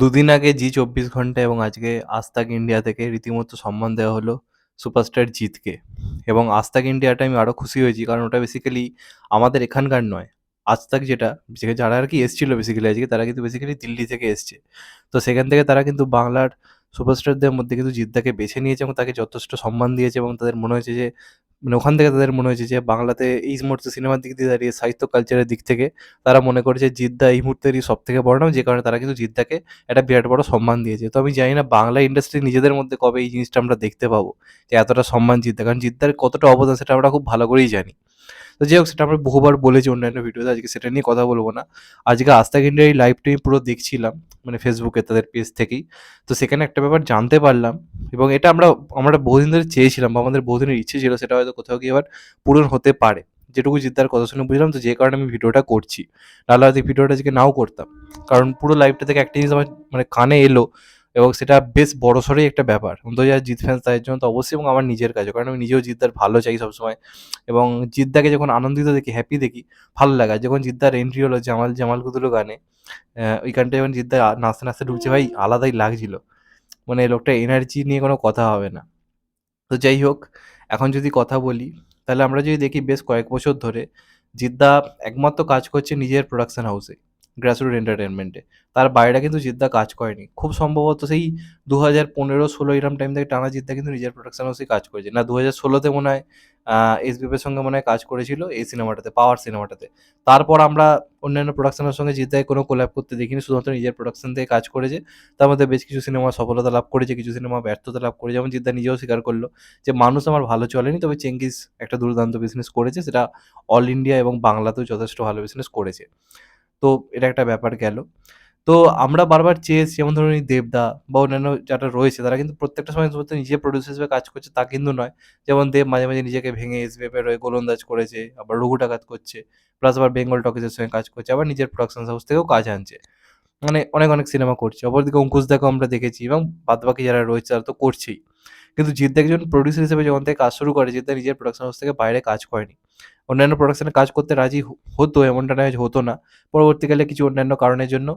দুদিন আগে জি চব্বিশ ঘণ্টা এবং আজকে আজ তাক ইন্ডিয়া থেকে রীতিমতো সম্মান দেওয়া হলো সুপারস্টার জিতকে। এবং আজ তাক ইন্ডিয়াটা আমি আরও খুশি হয়েছি কারণ ওটা বেসিক্যালি আমাদের এখানকার নয়। আস্তাক যেটা যারা আর কি এসেছিল বেসিক্যালি আজকে, তারা কিন্তু বেসিক্যালি দিল্লি থেকে এসছে। তো সেখান থেকে তারা কিন্তু বাংলার সুপারস্টারদের মধ্যে কিন্তু জিদ্দাকে বেছে নিয়েছে এবং তাকে যথেষ্ট সম্মান দিয়েছে এবং তাদের মনে হয়েছে যে মানে ওখান থেকে তাদের মনে হয়েছে যে, বাংলাতে এই মুহূর্তে সিনেমার দিক দিয়ে দাঁড়িয়ে সাহিত্য কালচারের দিক থেকে তারা মনে করেছে জিদ্দা এই মুহূর্তেরই সব থেকে বড় নাম, যে কারণে তারা কিন্তু জিদ্দাকে একটা বিরাট বড় সম্মান দিয়েছে। তো আমি জানি না বাংলা ইন্ডাস্ট্রি নিজেদের মধ্যে কবে এই জিনিসটা আমরা দেখতে পাবো, যে এতটা সম্মান জিদ্দা, কারণ জিদ্দার কতটা অবদান সেটা আমরা খুব ভালো করেই জানি। তো যাই হোক, সেটা আমরা বহুবার বলেছি অন্যান্য ভিডিওতে আজকে সেটা নিয়ে কথা বলব না। আজকে আস্তাক ইন্ডিয়া এই লাইভটা আমি পুরো দেখছিলাম মানে ফেসবুকে তাদের পেজ থেকেই। তো সেখানে একটা ব্যাপার জানতে পারলাম, এবং এটা আমরা আমরা বহুদিন ধরে চেয়েছিলাম, বা আমাদের বহুদিনের ইচ্ছে ছিল সেটা হয়তো কোথাও গিয়ে এবার পূরণ হতে পারে। যেটুকু জিদ্দার কথা শুনে বুঝলাম তো, যে কারণে আমি ভিডিওটা করছি। নাহলে হয়তো ভিডিওটা আজকে নাও করতাম। কারণ পুরো লাইভটা থেকে একটা জিনিস আমার মানে কানে এলো এবং সেটা বেশ বড়সড়ই একটা ব্যাপার। অন্তত যারা জিৎ ফ্যান্স তাদের জন্য তো অবশ্যই এবং আমার নিজের কাজে কারণ আমি নিজেও জিদ্দার ভালো চাই সবসময়। এবং জিদ্দাকে যখন আনন্দিত দেখি হ্যাপি দেখি, ভালো লাগে। যখন জিদ্দার এন্ট্রি হলো জামাল জামাল কুতুলো গানে ওই গানটা যখন জিদ্দা নাচতে নাচতে ঢুকছে, ভাই আলাদাই লাগছিল। মানে লোকটা এনার্জি নিয়ে কোনো কথা হবে না। তো যাই হোক, এখন যদি কথা বলি, তাহলে আমরা যদি দেখি বেশ কয়েক বছর ধরে জিদ্দা একমাত্র কাজ করছে নিজের প্রোডাকশন হাউসে গ্রাসরুট এন্টারটেনমেন্টে তার বাইরে কিন্তু জিদ্দা কাজ করেনি। খুব সম্ভবত সেই দু হাজার পনেরো ষোলো এরম টাইম থেকে টানা জিদ্দা কিন্তু নিজের প্রোডাকশন হাউসে কাজ করেছে। না দু হাজার ষোলোতে মনে হয় এসবিএফের সঙ্গে মনে হয় কাজ করেছিল এই সিনেমাটাতে পাওয়ার সিনেমাটাতে তারপর আমরা অন্যান্য প্রোডাকশনের সঙ্গে জিদ্দায় কোনো কোল্যাব করতে দেখিনি, শুধুমাত্র নিজের প্রোডাকশন থেকে কাজ করেছে। তার মধ্যে বেশ কিছু সিনেমা সফলতা লাভ করেছে, কিছু সিনেমা ব্যর্থতা লাভ করেছে। যেমন জিদ্দা নিজেও স্বীকার করল যে, মানুষ আমার ভালো চলেনি, তবে চেঙ্গিস একটা দুর্দান্ত বিজনেস করেছে, সেটা অল ইন্ডিয়া এবং বাংলাতেও যথেষ্ট ভালো বিজনেস করেছে। তো এটা একটা ব্যাপার গেল। তো আমরা বারবার চেয়েছি, যেমন ধরুন দেবদা বা অন্যান্য যারা রয়েছে, তারা কিন্তু প্রত্যেকটা সময় শুধুমাত্র নিজে প্রডিউসার হিসেবে কাজ করছে, তা কিন্তু নয়। যেমন দেব মাঝে মাঝে নিজেকে ভেঙে এসবিএফের হয়ে গোলন্দাজ করেছে, আবার রঘু ডাকাত করছে প্লাস আবার বেঙ্গল টকিজের সঙ্গে কাজ করছে, আবার নিজের প্রোডাকশন হাউস থেকেও কাজ আনছে। মানে অনেক অনেক সিনেমা করছে। অপরদিকে অঙ্কুশ দাকেও আমরা দেখেছি এবং বাদবাকি যারা রয়েছে তারা তো করছেই। কিন্তু জিদ্দা একজন প্রডিউসার হিসেবে যখন থেকে কাজ শুরু করে জিদ্দা নিজের প্রোডাকশন হাউস থেকে বাইরে কাজ করেনি। অন্যান্য প্রোডাকশনে কাজ করতে রাজি হতো, এমনটা নয় হতো না। পরবর্তীকালে কিছু অন্যান্য কারণের জন্য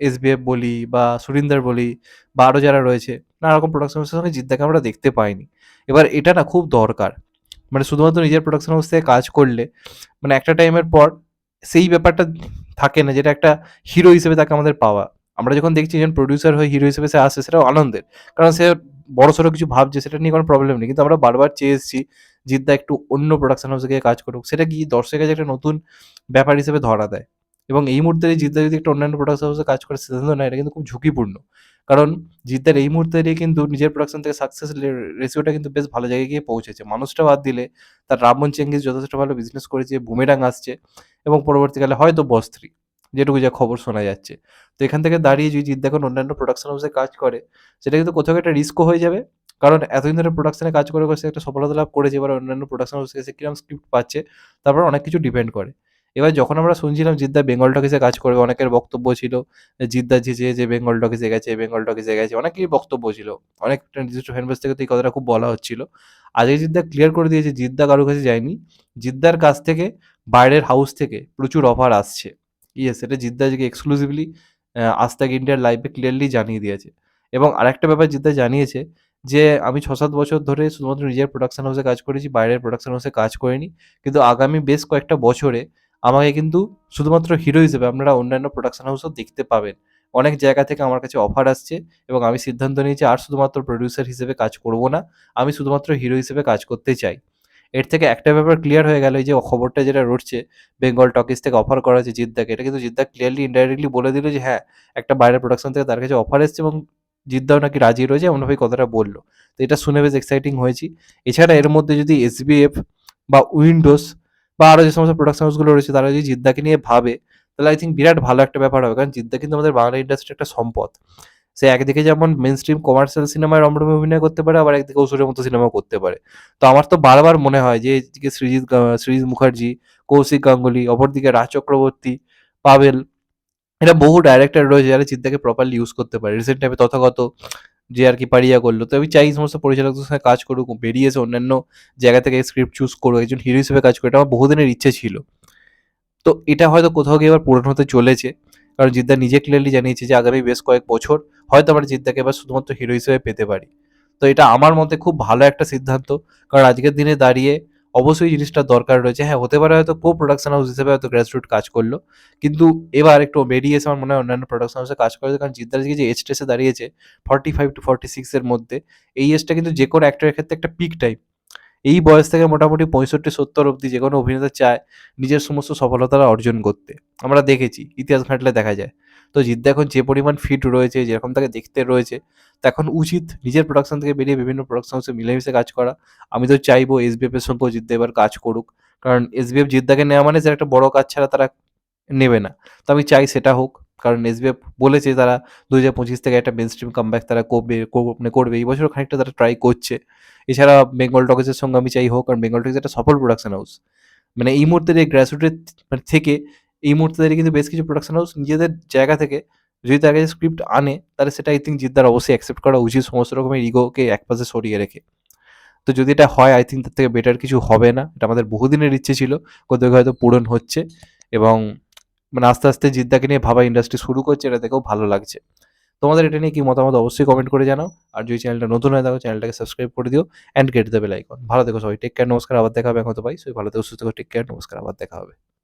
এসবিএফ বলি বা সুরিন্দর বলি বা আরও যারা রয়েছে, নানা রকম প্রোডাকশন হাউসের সঙ্গে জিদ্দাকে আমরা দেখতে পাইনি। এবার এটা না খুব দরকার। মানে শুধুমাত্র নিজের প্রোডাকশন হাউস থেকে কাজ করলে মানে একটা টাইমের পর সেই ব্যাপারটা থাকে না, যেটা একটা হিরো হিসেবে তাকে আমাদের পাওয়া। আমরা যখন দেখছি একজন প্রডিউসার হয়ে হিরো হিসেবে সে আসে, সেটাও আনন্দের। কারণ সে বড় সড়ো কিছু ভাবছে, সেটা নিয়ে কোনো প্রবলেম নেই। কিন্তু আমরা বারবার চেয়ে এসেছি জিদ্দা একটু অন্য প্রোডাকশন হাউসে গিয়ে কাজ করুক। সেটা কি দর্শকের কাছে একটা নতুন ব্যাপার হিসেবে ধরা দেয়। এবং এই মুহূর্তে জিদ্দা যদি একটা অন্যান্য প্রোডাকশন হাউসে কাজ করে সিদ্ধান্ত নেয় এটা কিন্তু খুব ঝুঁকিপূর্ণ। কারণ জিদ্দার এই মুহূর্তে কিন্তু নিজের প্রোডাকশন থেকে সাকসেস রেশিওটা কিন্তু বেশ ভালো জায়গায় গিয়ে পৌঁছেছে। মানুষটা বাদ দিলে তার রামন চেঙ্গিস যথেষ্ট ভালো বিজনেস করেছে বুমেরাং আসছে এবং পরবর্তীকালে হয়তো বস থ্রি যেটুকু যা খবর শোনা যাচ্ছে। তো এখান থেকে দাঁড়িয়ে যদি জিদ্দা এখন অন্যান্য প্রোডাকশন হাউসে কাজ করে, সেটা কিন্তু কোথাও একটা রিস্কও হয়ে যাবে। কারণ এতদিন ধরে প্রোডাকশনে কাজ করে সে একটা সফলতা লাভ করেছে, এবার অন্যান্য প্রোডাকশন হাউসে সে কীরকম স্ক্রিপ্ট পাচ্ছে, তারপর অনেক কিছু ডিপেন্ড করে। এবার যখন আমরা শুনছিলাম জিদ্দা বেঙ্গল টকিসে কাজ করবে, অনেকের বক্তব্য ছিল জিদ্দা যে যে বেঙ্গল টকিসে গেছে বেঙ্গল টকিসে গেছে, অনেকেরই বক্তব্য ছিল। অনেক নির্দিষ্ট ফ্যান বেস থেকে তো এই কথাটা খুব বলা হচ্ছিল। আজকে জিদ্দা ক্লিয়ার করে দিয়েছে জিদ্দা কারোর কাছে যায়নি। জিদ্দার কাছ থেকে, বাইরের হাউস থেকে প্রচুর অফার আসছে। ইয়েস এটা জিদ্দা আজকে এক্সক্লুসিভলি আস্তাক ইন্ডিয়ার লাইভে ক্লিয়ারলি জানিয়ে দিয়েছে। এবং আরেকটা ব্যাপার জিদ্দা জানিয়েছে যে, আমি ছ সাত বছর ধরে শুধুমাত্র নিজের প্রোডাকশন হাউসে কাজ করেছি, বাইরের প্রোডাকশন হাউসে কাজ করিনি, কিন্তু আগামী বেশ কয়েকটা বছরে আমাকে কিন্তু শুধুমাত্র হিরো হিসেবে আপনারা অন্যান্য প্রোডাকশন হাউসও দেখতে পাবেন। অনেক জায়গা থেকে আমার কাছে অফার আসছে এবং আমি সিদ্ধান্ত নিয়েছি আর শুধুমাত্র প্রডিউসার হিসেবে কাজ করব না, আমি শুধুমাত্র হিরো হিসেবে কাজ করতে চাই। এর থেকে একটা ব্যাপার ক্লিয়ার হয়ে গেল যে খবরটা যেটা রটছে বেঙ্গল টকিজ থেকে অফার করা হয়েছে জিদ্দাকে, এটা কিন্তু জিদ্দা ক্লিয়ারলি ইনডাইরেক্টলি বলে দিল যে হ্যাঁ একটা বাইরের প্রোডাকশন থেকে তার কাছে অফার এসছে এবং জিদ্দাও নাকি রাজি রয়েছে, এমনভাবে কথাটা বলল। তো এটা শুনে বেশ এক্সাইটিং হয়েছি। এছাড়া এর মধ্যে যদি এসবিএফ বা উইন্ডোজ বা আরও যে সমস্ত প্রোডাকশন হাউসগুলো রয়েছে, তারা যদি জিদ্দাকে নিয়ে ভাবে, তাহলে আই থিঙ্ক বিরাট ভালো একটা ব্যাপার হবে, কারণ জিদ্দা কিন্তু আমাদের বাংলা ইন্ডাস্ট্রির একটা সম্পদ। সে একদিকে যেমন মেন স্ট্রিম কমার্শিয়াল সিনেমায় রমরমে অভিনয় করতে পারে, আবার একদিকে অসুরের মতো সিনেমা করতে পারে। তো আমার তো বারবার মনে হয় যে, এদিকে সৃজিৎ সৃজিৎ মুখার্জি, কৌশিক গাঙ্গুলি, অপরদিকে রাজ চক্রবর্তী পাবেল এটা বহু ডাইরেক্টর রয়েছে যারা চিন্তাকে প্রপারলি ইউজ করতে পারে। রিসেন্ট টাইমে তথাগত যে আর কি পারিয়া করল। তো আমি চাই সমস্ত পরিচালকদের সঙ্গে কাজ করুক বেরিয়েছে অন্যান্য জায়গা থেকে স্ক্রিপ্ট চুজ করুক, একজন হিরো হিসেবে কাজ করে এটা আমার বহুদিনের ইচ্ছে ছিল। তো এটা হয়তো কোথাও গিয়ে এবার পূরণ হতে চলেছে। কারণ জিদ্দা নিজে ক্লিয়ারলি জানিয়েছে যে আগামী বেশ কয়েক বছর হয়তো আমরা জিদ্দাকে এবার শুধুমাত্র হিরো হিসেবে পেতে পারি। তো এটা আমার মতে খুব ভালো একটা সিদ্ধান্ত। কারণ আজকের দিনে দাঁড়িয়ে অবশ্যই জিনিসটা দরকার রয়েছে। হ্যাঁ হতে পারে হয়তো কো প্রোডাকশন হাউস হিসেবে হয়তো গ্রাসরুট কাজ করল, কিন্তু এবার একটু বেরিয়ে এসে আমার মনে হয় অন্যান্য প্রোডাকশন হাউসে কাজ করেছে। কারণ জিদ্দার যে এজ টেসে দাঁড়িয়েছে ফর্টি ফাইভ টু ফর্টি সিক্সের মধ্যে, এই এজটা কিন্তু যে কোনো অ্যাক্টরের ক্ষেত্রে একটা পিক টাইম এই বয়স থেকে মোটামুটি পঁয়ষট্টি, সত্তর অবধি যে কোনো অভিনেতা চায় নিজের সমস্ত সফলতা অর্জন করতে। আমরা দেখেছি, ইতিহাস ঘাঁটলে দেখা যায়। তো জিদ্দা এখন যে পরিমাণ ফিট রয়েছে, যেরকম তাকে দেখতে রয়েছে তা এখন উচিত নিজের প্রোডাকশন থেকে বেরিয়ে বিভিন্ন প্রোডাকশন হাউসে মিলেমিশে কাজ করা। আমি তো চাইব এস এসবিএফ এর সঙ্গেও জিদ্দা এবার কাজ করুক, কারণ এস এসবিএফ জিদ্দাকে নেওয়া মানে যে একটা বড় কাজ ছাড়া তারা নেবে না। তো আমি চাই সেটা হোক, কারণ এস এসবিএফ বলেছে তারা দু হাজার পঁচিশ থেকে একটা মেন স্ট্রিম কামব্যাক তারা করবে কর- মানে করবে। এই বছর খানিকটা তারা ট্রাই করছে। এছাড়া বেঙ্গল টকেজের সঙ্গে আমি চাই হোক কারণ বেঙ্গল টকেজ একটা সফল প্রোডাকশন হাউস মানে এই মুহূর্তে এই গ্রাসরুটের মানে থেকে, এই মুহূর্তে দাঁড়িয়ে কিন্তু বেশ কিছু প্রোডাকশন হাউস নিজেদের জায়গা থেকে যদি তার কাছে স্ক্রিপ্ট আনে, তাহলে সেটা আই থিঙ্ক জিদ্দার অবশ্যই অ্যাকসেপ্ট করা উচিত। সমস্ত রকমের ইগোকে একপাশে সরিয়ে রেখে। তো যদি এটা হয় আই থিঙ্ক তার থেকে বেটার কিছু হবে না। এটা আমাদের বহুদিনের ইচ্ছে ছিল কোথাও হয়তো পূরণ হচ্ছে। এবং মানে আস্তে আস্তে জিদ্দাকে নিয়ে ভাবা ইন্ডাস্ট্রি শুরু করছে, এটা দেখেও ভালো লাগছে। তোমাদের এটা নিয়ে কি মতামত অবশ্যই কমেন্ট করে জানাও। আর যদি চ্যানেলটা নতুন হয়ে থাকো চ্যানেলটাকে সাবস্ক্রাইব করে দিও অ্যান্ড গেট দেবে লাইকন ভালো দেখো সবাই টেক কেয়ার নমস্কার, আবার দেখা হবে এখন তো পাই সবাই ভালো থেকো, সুস্থ থেকো টেক কেয়ার নমস্কার, আবার দেখা হবে।